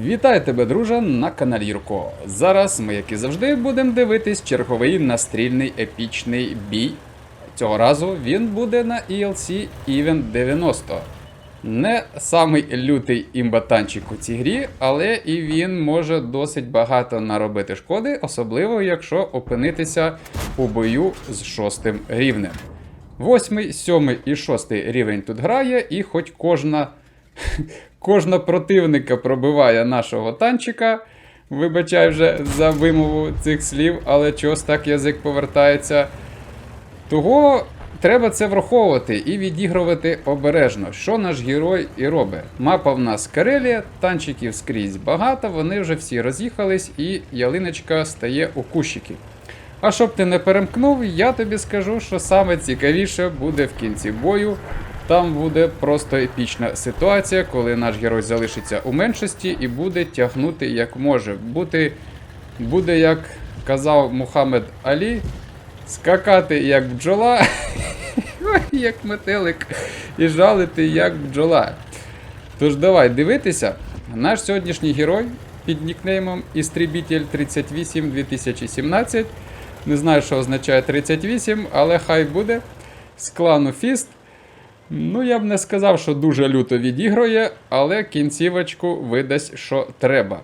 Вітаю тебе, друже, на каналі Юрко. Зараз ми, як і завжди, будемо дивитись черговий настрільний епічний бій. Цього разу він буде на ELC Event 90. Не самий лютий імбатанчик у цій грі, але і він може досить багато наробити шкоди, особливо якщо опинитися у бою з шостим рівнем. Восьмий, сьомий і шостий рівень тут грає, і хоч кожна Кожна противника пробиває нашого танчика. Вибачай вже за вимову цих слів, але чогось так язик повертається. Того треба це враховувати і відігрувати обережно, що наш герой і робить. Мапа в нас Карелія, танчиків скрізь багато, вони вже всі роз'їхались, і ялиночка стає у кущики. А щоб ти не перемкнув, я тобі скажу, що саме цікавіше буде в кінці бою. Там буде просто епічна ситуація, коли наш герой залишиться у меншості і буде тягнути як може. Бути, буде, як казав Мухаммед Алі, скакати як бджола, як метелик, і жалити як бджола. Тож давай дивитися. Наш сьогоднішній герой під нікнеймом Істрібітель 38 2017. Не знаю, що означає 38, але хай буде. З клану Фіст. Ну, я б не сказав, що дуже люто відігрує, але кінцівочку видасть, що треба.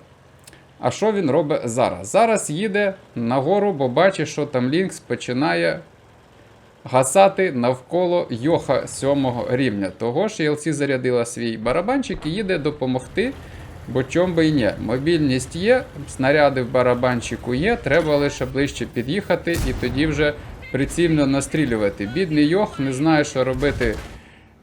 А що він робить зараз? Зараз їде нагору, бо бачить, що там Лінкс починає гасати навколо Йоха 7 рівня. Того ж ELC зарядила свій барабанчик і їде допомогти, бо чом би і ні. Мобільність є, снаряди в барабанчику є, треба лише ближче під'їхати і тоді вже прицільно настрілювати. Бідний Йох не знає, що робити.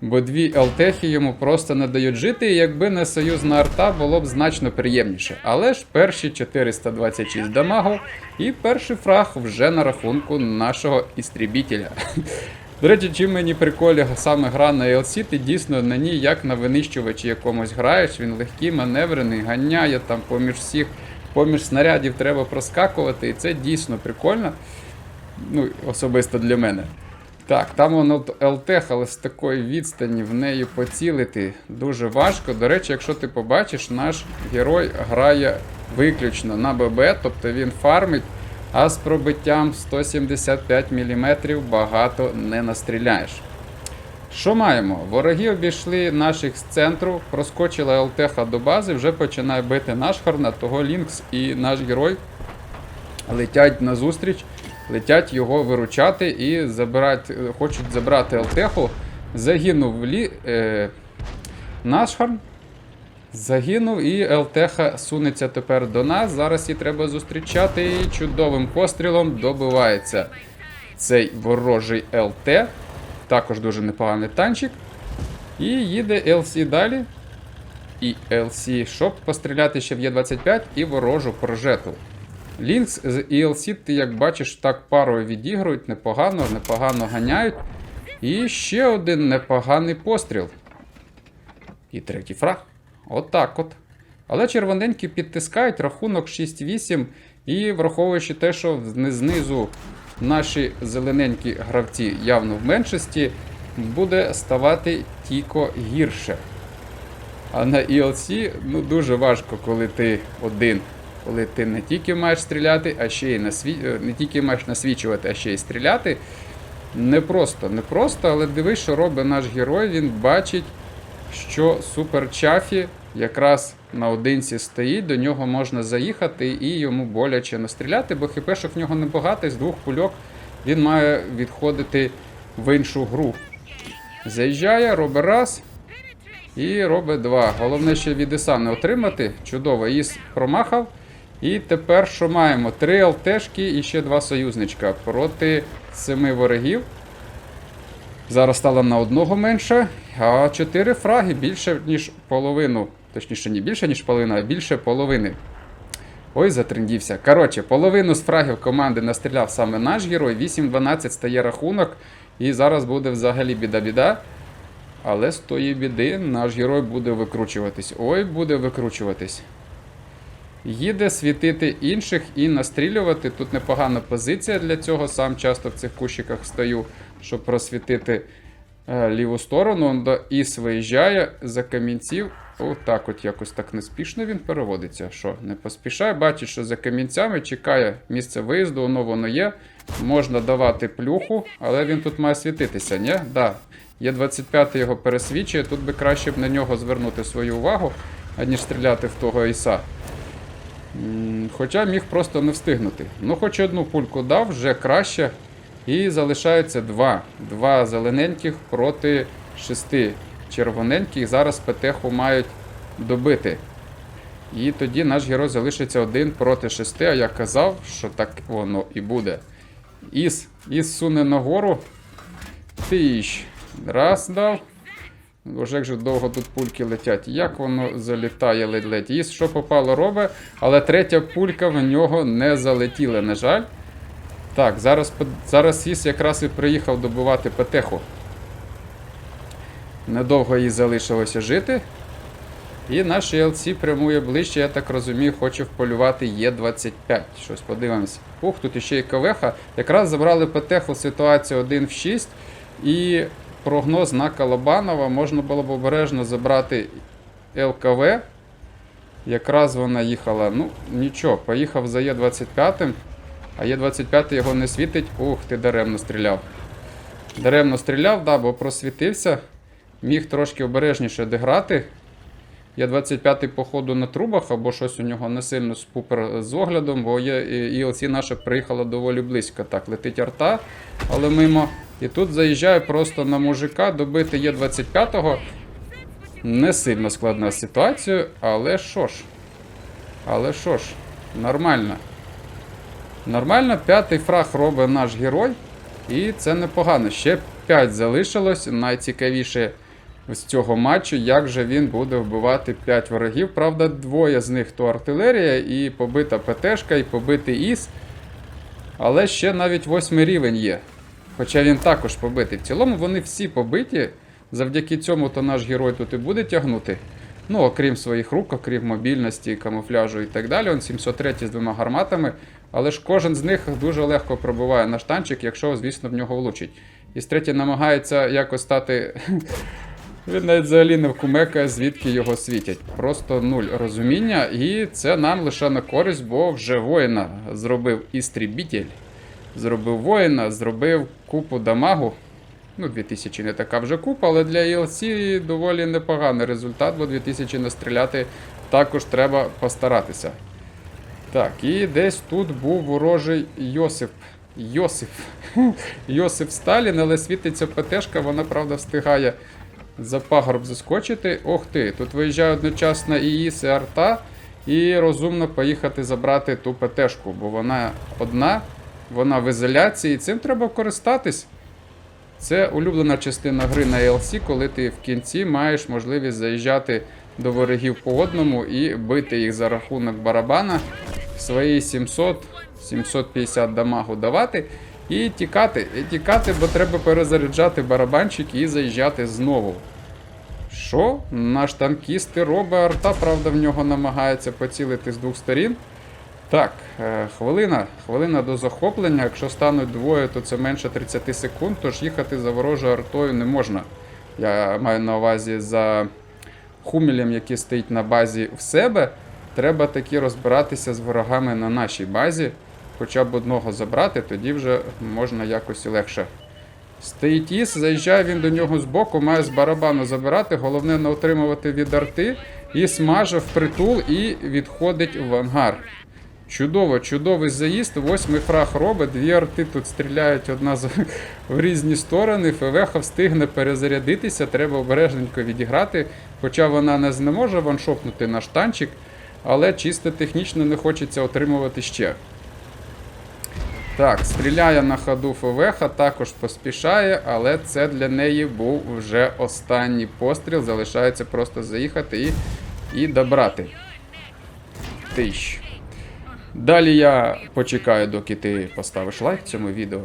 Бо дві ЛТХи йому просто не дають жити, і якби не союзна арта, було б значно приємніше. Але ж перші 426 дамагу і перший фраг вже на рахунку нашого істрібітеля. До речі, чим мені приколі саме гра на LC, ти дійсно на ній як на винищувачі якомусь граєш, він легкий, маневрений, ганяє там поміж всіх, поміж снарядів треба проскакувати, і це дійсно прикольно. Ну, особисто для мене. Так, там воно ЛТХ, але з такої відстані в неї поцілити дуже важко. До речі, якщо ти побачиш, наш герой грає виключно на ББ, тобто він фармить, а з пробиттям 175 мм багато не настріляєш. Що маємо? Вороги обійшли наших з центру, проскочила ЛТХ до бази, вже починає бити наш Хорнет, того Лінкс і наш герой летять назустріч летять його виручати і забирати, хочуть забрати Алтеху. Загинув лі, е, Нашхарн. Загинув і ЛТХ сунеться тепер до нас. Зараз її треба зустрічати. І чудовим пострілом добивається цей ворожий ЛТ. Також дуже непоганий танчик. І їде LC далі. І LC, щоб постріляти ще в Є25 і ворожу прожету. Лінкс з ELC, ти як бачиш, так парою відігрують, непогано, непогано ганяють. І ще один непоганий постріл. І третій фраг. Отак от. Але червоненькі підтискають рахунок 6-8. І враховуючи те, що знизу наші зелененькі гравці явно в меншості, буде ставати тільки гірше. А на ELC ну, дуже важко, коли ти один коли ти не тільки маєш стріляти, а ще й насві... не тільки маєш насвічувати, а ще й стріляти. Не просто, не просто, але дивись, що робить наш герой. Він бачить, що супер чафі якраз наодинці стоїть, до нього можна заїхати і йому боляче настріляти, бо хіпешок в нього небагато, з двох пульок він має відходити в іншу гру. Заїжджає, робить раз. І робить два. Головне ще від Іса не отримати. Чудово, Іс промахав. І тепер що маємо? Три ЛТшки і ще два союзничка проти семи ворогів. Зараз стало на одного менше. А чотири фраги більше, ніж половину. Точніше, не більше, ніж половина, а більше половини. Ой, затрендівся. Коротше, половину з фрагів команди настріляв саме наш герой. 8-12 стає рахунок. І зараз буде взагалі біда-біда. Але з тої біди наш герой буде викручуватись. Ой, буде викручуватись. Їде світити інших і настрілювати. Тут непогана позиція для цього. Сам часто в цих кущиках стою, щоб просвітити е, ліву сторону. До Іс виїжджає за камінців. Отак от якось так неспішно він переводиться. Що, не поспішає, бачить, що за камінцями чекає місце виїзду, воно воно є. Можна давати плюху, але він тут має світитися, ні? Да. Є 25 його пересвічує, тут би краще б на нього звернути свою увагу, аніж стріляти в того Іса. Хоча міг просто не встигнути. Ну, хоч одну пульку дав, вже краще. І залишається два. Два зелененьких проти шести червоненьких. Зараз ПТХу мають добити. І тоді наш герой залишиться один проти шести, а я казав, що так воно і буде. Іс, Іс суне нагору. Тиш. Раз дав. Боже, як же довго тут пульки летять. Як воно залітає ледь-ледь. Іс, що попало, робить, але третя пулька в нього не залетіла, на жаль. Так, зараз, зараз Іс якраз і приїхав добивати Петеху. Недовго їй залишилося жити. І наш ELC прямує ближче, я так розумію, хоче вполювати Є25. Щось подивимось. Ух, тут іще і кавеха. Якраз забрали Петеху ситуацію 1 в 6. І прогноз на Калабанова можна було б обережно забрати ЛКВ. Якраз вона їхала. Ну, нічого, поїхав за Е25, а Е25 його не світить. Ух, ти даремно стріляв. Даремно стріляв, да, бо просвітився. Міг трошки обережніше дограти. Є 25-й, походу, на трубах, або щось у нього не сильно спупер з оглядом, бо є ELC наша приїхала доволі близько. Так, летить арта, але мимо. І тут заїжджає просто на мужика, добити є 25-го. Не сильно складна ситуація, але що ж. Але що ж, нормально. Нормально, п'ятий фраг робить наш герой. І це непогано. Ще 5 залишилось. Найцікавіше з цього матчу, як же він буде вбивати 5 ворогів. Правда, двоє з них то артилерія, і побита ПТшка, і побитий Іс. Але ще навіть восьмий рівень є. Хоча він також побитий. В цілому вони всі побиті. Завдяки цьому то наш герой тут і буде тягнути. Ну, окрім своїх рук, окрім мобільності, камуфляжу і так далі. Он 703 з двома гарматами. Але ж кожен з них дуже легко пробиває наш танчик, якщо, звісно, в нього влучить. І третій намагається якось стати. Він навіть взагалі не вкумекає, звідки його світять. Просто нуль розуміння, і це нам лише на користь, бо вже воїна зробив істрібітель. Зробив воїна, зробив купу дамагу. Ну, 2000 не така вже купа, але для ELC доволі непоганий результат, бо 2000 настріляти також треба постаратися. Так, і десь тут був ворожий Йосип. Йосип. Йосип Сталін, але світиться ПТшка, вона, правда, встигає за пагорб заскочити. Ох ти, тут виїжджає одночасно і ІС, і арта, і розумно поїхати забрати ту ПТшку, бо вона одна, вона в ізоляції, і цим треба користатись. Це улюблена частина гри на LC, коли ти в кінці маєш можливість заїжджати до ворогів по одному і бити їх за рахунок барабана, свої 700-750 дамагу давати і тікати. І тікати, бо треба перезаряджати барабанчик і заїжджати знову. Що? Наш танкіст і робить арта, правда, в нього намагається поцілити з двох сторін. Так, е, хвилина. Хвилина до захоплення. Якщо стануть двоє, то це менше 30 секунд, тож їхати за ворожою артою не можна. Я маю на увазі за хумілем, який стоїть на базі в себе. Треба таки розбиратися з ворогами на нашій базі. Хоча б одного забрати, тоді вже можна якось легше. Стоїть іс, заїжджає він до нього збоку, має з барабану забирати, головне не отримувати від арти. І смаже впритул і відходить в ангар. Чудово, чудовий заїзд. Восьмий фраг робить, дві арти тут стріляють одна з в різні сторони. ФВХ встигне перезарядитися, треба обережненько відіграти. Хоча вона не зможе ваншопнути наш танчик, але чисто технічно не хочеться отримувати ще. Так, стріляє на ходу ФВХ, також поспішає, але це для неї був вже останній постріл. Залишається просто заїхати і, і добрати. Тищ. Далі я почекаю, доки ти поставиш лайк цьому відео.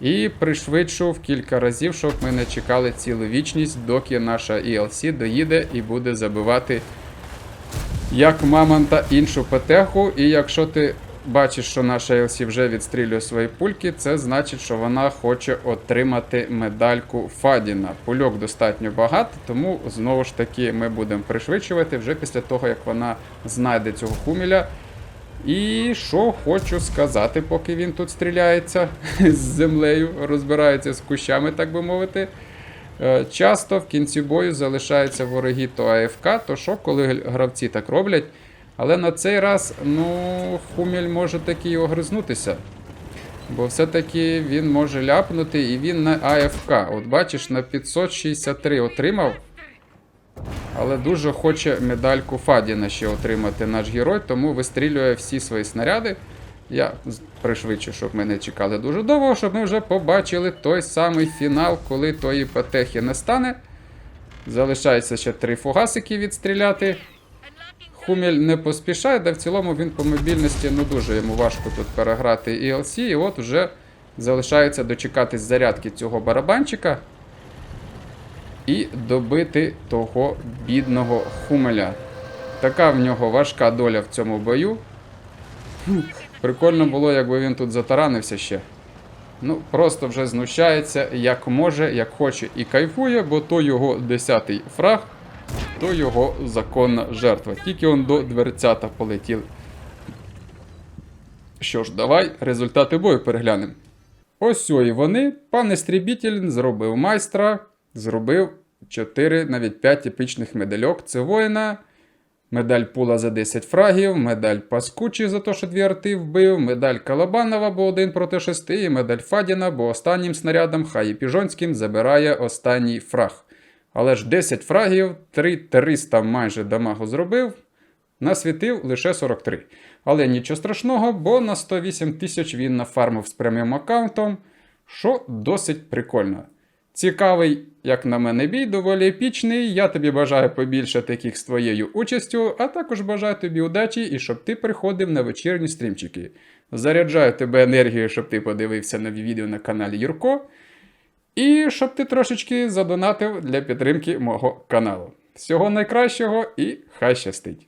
І пришвидшу в кілька разів, щоб ми не чекали цілу вічність, доки наша ELC доїде і буде забивати як мамонта іншу петеху. І якщо ти бачиш, що наша LC вже відстрілює свої пульки, це значить, що вона хоче отримати медальку Фадіна. Пульок достатньо багато, тому знову ж таки ми будемо пришвидшувати вже після того, як вона знайде цього хуміля. І що хочу сказати, поки він тут стріляється з землею, розбирається з кущами, так би мовити. Е, Часто в кінці бою залишаються вороги то АФК, то що, коли гравці так роблять. Але на цей раз, ну, Хуміль може таки і огризнутися. Бо все-таки він може ляпнути і він на АФК. От бачиш, на 563 отримав. Але дуже хоче медальку Фадіна ще отримати наш герой, тому вистрілює всі свої снаряди. Я пришвидшу, щоб ми не чекали дуже довго, щоб ми вже побачили той самий фінал, коли тої патехи не стане. Залишається ще три фугасики відстріляти. Хуміль не поспішає, де в цілому він по мобільності ну дуже йому важко тут переграти ELC, і от вже залишається дочекатись зарядки цього барабанчика і добити того бідного Хумеля. Така в нього важка доля в цьому бою. Прикольно було, якби він тут затаранився ще. Ну, просто вже знущається, як може, як хоче, і кайфує, бо то його 10-й фраг, то його законна жертва. Тільки он до дверцята полетів. Що ж, давай результати бою переглянемо. Ось і вони. Пан Естрібітель зробив майстра, зробив 4, навіть 5 епічних медальок. Це воїна. Медаль пула за 10 фрагів, медаль Паскучі за те, що дві арти вбив, медаль Калабанова, бо 1 проти 6, і медаль Фадіна, бо останнім снарядом Хаї Піжонським забирає останній фраг. Але ж 10 фрагів, 3300 майже дамагу зробив, насвітив лише 43. Але нічого страшного, бо на 108 тисяч він нафармив з преміум аккаунтом, що досить прикольно. Цікавий, як на мене, бій, доволі епічний. Я тобі бажаю побільше таких з твоєю участю, а також бажаю тобі удачі і щоб ти приходив на вечірні стрімчики. Заряджаю тебе енергією, щоб ти подивився нові відео на каналі Юрко. І щоб ти трошечки задонатив для підтримки мого каналу. Всього найкращого і хай щастить!